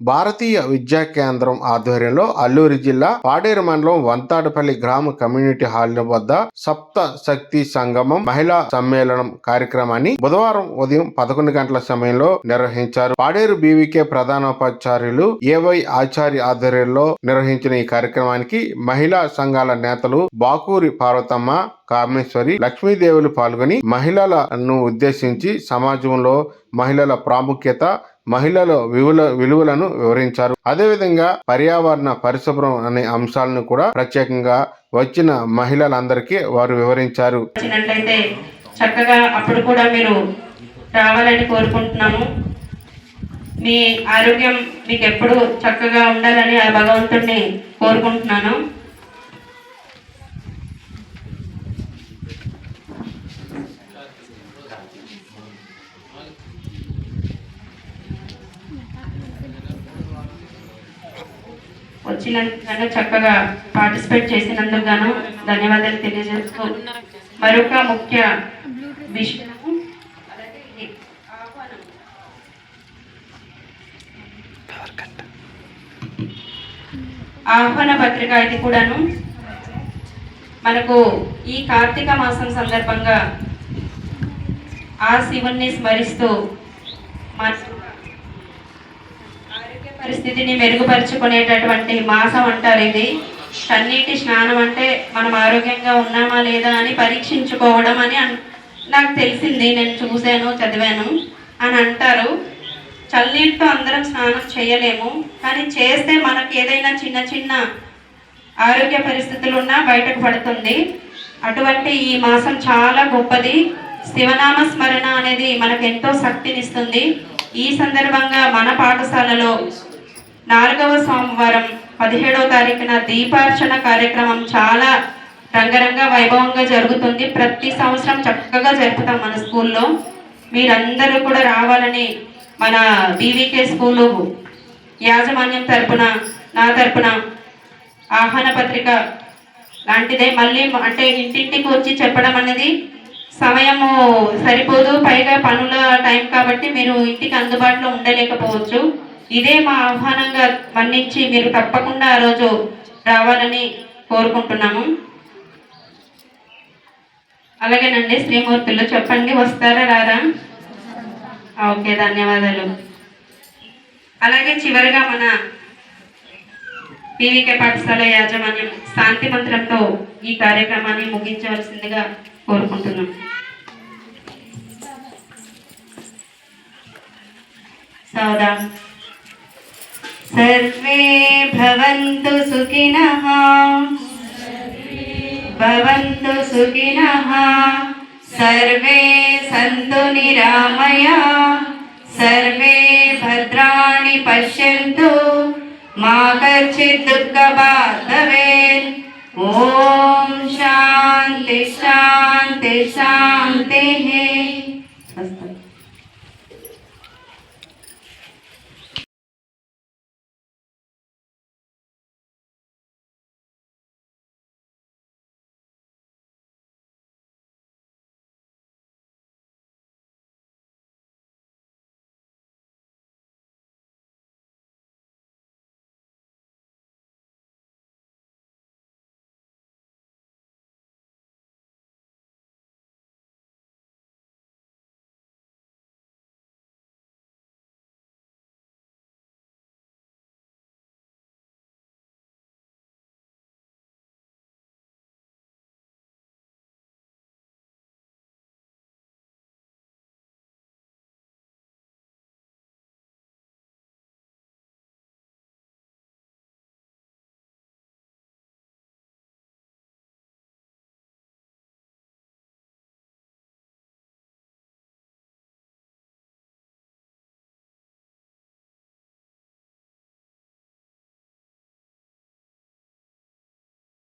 భారతీయ విద్యా కేంద్రం ఆధ్వర్యంలో అల్లూరి జిల్లా పాడేరు మండలం వంతాడపల్లి గ్రామ కమ్యూనిటీ హాల్ వద్ద సప్త శక్తి సంగమం మహిళా సమ్మేళనం కార్యక్రమాన్ని బుధవారం ఉదయం పదకొండు గంటల సమయంలో నిర్వహించారు. పాడేరు బీవీకే ప్రధానోపాచార్యులు ఏవై ఆచార్య ఆధ్వర్యంలో నిర్వహించిన ఈ కార్యక్రమానికి మహిళా సంఘాల నేతలు బాకూరి పార్వతమ్మ కామేశ్వరి లక్ష్మీదేవులు పాల్గొని మహిళలను ఉద్దేశించి సమాజంలో మహిళల ప్రాముఖ్యత మహిళల విలువ విలువలను వివరించారు. అదేవిధంగా పర్యావరణ పరిశుభ్రం అనే అంశాలను కూడా ప్రత్యేకంగా వచ్చిన మహిళలందరికీ వారు వివరించారు. చక్కగా అప్పుడు కూడా మీరు రావాలని కోరుకుంటున్నాము. మీ ఆరోగ్యం మీకు ఎప్పుడు చక్కగా ఉండాలని ఆ భగవంతుడిని కోరుకుంటున్నాను. వచ్చినందుకు చక్కగా పార్టిసిపేట్ చేసినందుకు గాను ధన్యవాదాలు తెలియజేస్తూ మరొక ముఖ్య విషయము ఆహ్వానం. పత్రిక ఇది కూడాను మనకు ఈ కార్తీక మాసం సందర్భంగా ఆ శివుణ్ణి స్మరిస్తూ మన పరిస్థితిని మెరుగుపరుచుకునేటటువంటి మాసం అంటారు ఇది. కన్నీటి స్నానం అంటే మనం ఆరోగ్యంగా ఉన్నామా లేదా అని పరీక్షించుకోవడం అని అన్- నాకు తెలిసింది. నేను చూశాను చదివాను అని అంటారు. చల్లనీటితో అందరం స్నానం చేయలేము. కానీ చేస్తే మనకి ఏదైనా చిన్న చిన్న ఆరోగ్య పరిస్థితులు ఉన్నా బయటకు పడుతుంది. అటువంటి ఈ మాసం చాలా గొప్పది. శివనామ స్మరణ అనేది మనకు ఎంతో శక్తినిస్తుంది. ఈ సందర్భంగా మన పాఠశాలలో నాలుగవ సోమవారం పదిహేడవ తారీఖున దీపార్చన కార్యక్రమం చాలా రంగరంగ వైభవంగా జరుగుతుంది. ప్రతి సంవత్సరం చక్కగా జరుపుతాం మన స్కూల్లో. మీరందరూ కూడా రావాలని మన బీవీకే స్కూలు యాజమాన్యం తరపున నా తరపున ఆహ్వాన పత్రిక లాంటిదే. మళ్ళీ అంటే ఇంటింటికి వచ్చి చెప్పడం అనేది సమయము సరిపోదు. పైగా పనుల టైం కాబట్టి మీరు ఇంటికి అందుబాటులో ఉండలేకపోవచ్చు. ఇదే మా ఆహ్వానంగా మన్నించి మీరు తప్పకుండా ఆ రోజు రావాలని కోరుకుంటున్నాము. అలాగేనండి శ్రీమూర్తులు చెప్పండి వస్తారా రారా? ఓకే ధన్యవాదాలు. అలాగే చివరిగా మన పీవీకే పాఠశాల యాజమాన్యం శాంతి మంత్రంతో ఈ కార్యక్రమాన్ని ముగించవలసిందిగా కోరుకుంటున్నాం. సౌదా. सर्वे भवन्तु सुखिनः। भवन्तु सुखिनः। सर्वे सन्तु निरामया। सर्वे भद्राणि पश्यन्तु। मा कश्चित् दुःखभाग् ॐ शान्ति शान्ति, शान्तिः।